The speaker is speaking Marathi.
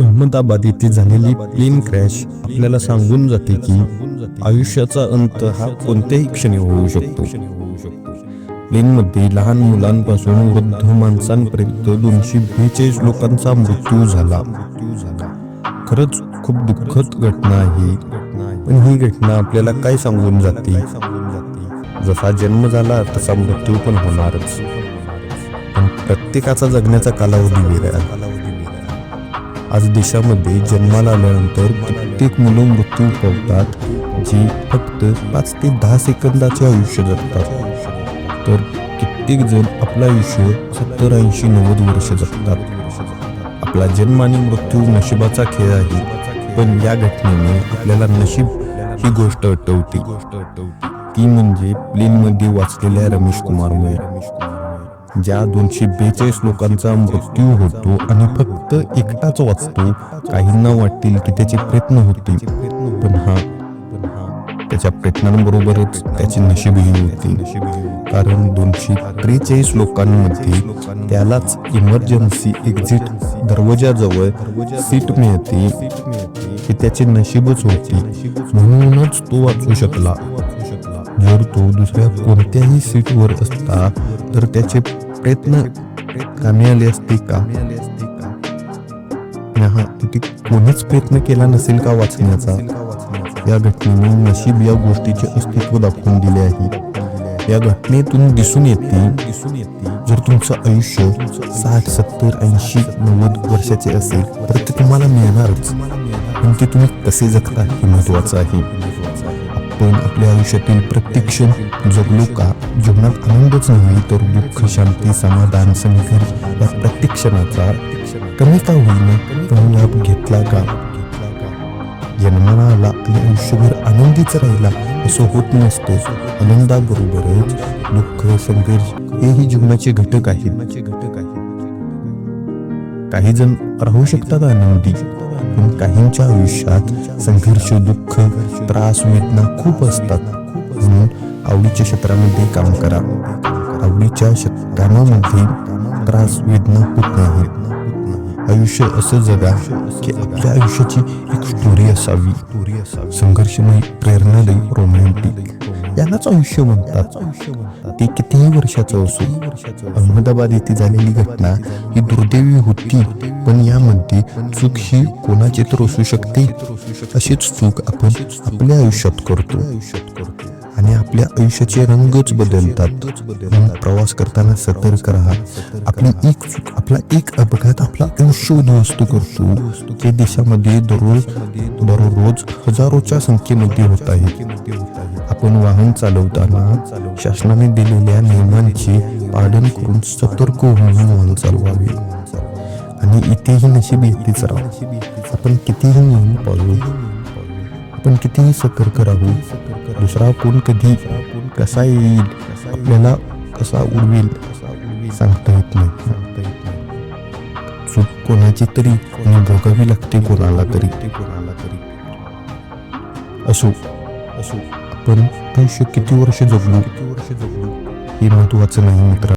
अहमदाबाद येथे झालेली प्लेन क्रॅश आपल्याला सांगून जाते की आयुष्याचा अंत हा कोणत्याही क्षणी होऊ शकतो. प्लेनमध्ये लहान मुलांपासून वृद्ध माणसांपर्यंत दोनशे बेचाळीस लोकांचा मृत्यू झाला. खरंच खूप दुःखद घटना आहे. पण ही घटना आपल्याला काय सांगून जाते? जसा जन्म झाला तसा मृत्यू पण होणारच. पण प्रत्येकाचा जगण्याचा कालावधी वेगळा आज देशामध्ये जन्माला आल्यानंतर कित्येक मुलं मृत्यू पावतात जी फक्त पाच ते दहा सेकंदाचे आयुष्य जगतात. तर कित्येक जण आपलं आयुष्य सत्तर ऐंशी नव्वद वर्ष जगतात. आपला जन्म आणि मृत्यू नशिबाचा खेळ आहे पण या घटनेने आपल्याला नशीब ही गोष्ट अटवते ती म्हणजे प्लेनमध्ये वाचलेल्या रमेश कुमारमुळे ज्या दोनशे बेचाळीस लोकांचा मृत्यू होतो आणि फक्त एकटाच वाचतो काहींना वाटतील की त्याचे प्रयत्न होते पण हा त्याच्या प्रयत्नांबरोबरच त्याचे नशीबही होते. कारण दोनशे त्रेचाळीस लोकांमध्ये त्यालाच इमर्जन्सी एक्झिट दरवाजाजवळ सीट मिळते हे त्याचे नशीबच होते. म्हणूनच तो वाचू शकला. जर तो दुसऱ्या कोणत्याही सीटवर असता तर त्याचे प्रयत्न कामी आले असते का? हा तिथे कोणीच प्रयत्न केला नसेल का वाचण्याचा? या घटनेने नशीब या गोष्टीचे अस्तित्व दाखवून दिले आहे. या घटनेतून दिसून येते जर तुमचं आयुष्य साठ सत्तर ऐंशी नव्वद वर्षाचे असेल तर ते तुम्हाला मिळणारच. पण ते तुम्ही कसे जगता हे महत्वाचं आहे. आपण आपल्या आयुष्यातील प्रत्येक क्षण जगलो का? जीवनात आनंदच नाही तर दुःख शांती समाधान संघर्ष या प्रत्येक क्षणाचा कमी का होईना पण लाभ घेतला का? जन्माला आला आणि आयुष्यभर आनंदीच राहिला असं होत नसतो. आनंदाबरोबरच दुःख संघर्ष हेही जीवनाचे घटक आहेत. काही जण राहू शकतात आनंदी. पण काहींच्या आयुष्यात संघर्ष दुःख त्रास वेदना खूप असतात. म्हणून आवडीच्या क्षेत्रामध्ये काम करा. आवडीच्या कामामध्ये त्रास वेदना होत नाही. आयुष्य असं जगा की आपल्या आयुष्याची एक स्टोरी असावी. संघर्षमय प्रेरणादायी रोमॅन्टिक यालाच आयुष्य म्हणतात. ते कितीही वर्षाचं असो अहमदाबाद येथे झालेली घटना ही दुर्दैवी होती पण यामध्ये चूक ही कोणाची तर असू शकते अशीच चूक आपण आपल्या आयुष्यात करतो. आणि आपल्या आयुष्याचे रंगच बदलतात. म्हणून प्रवास करताना सतर्क राहा. आपली एक चूक आपला एक अपघात आपला आयुष्य उद्ध्वस्त करतो. ते देशामध्ये दररोज दररोज हजारोच्या संख्येमध्ये होत आहे. आपण वाहन चालवताना शासनाने दिलेल्या नियमांची पालन करून सतर्क होऊन वाहन चालवावे. आणि इथेही नशीब येतेच राहू आपण कितीही नियम पाळू आपण कितीही सतर्क राहू दुसरा कोण कधी कसा येईल आपल्याला कसा उडवेल सांगता येत नाही. चूक कोणाची तरी आणि भोगावी लागते कोणाला तरी. असो असो. आपण आयुष्य किती वर्ष जगलो? हे महत्वाचं नाही मित्र.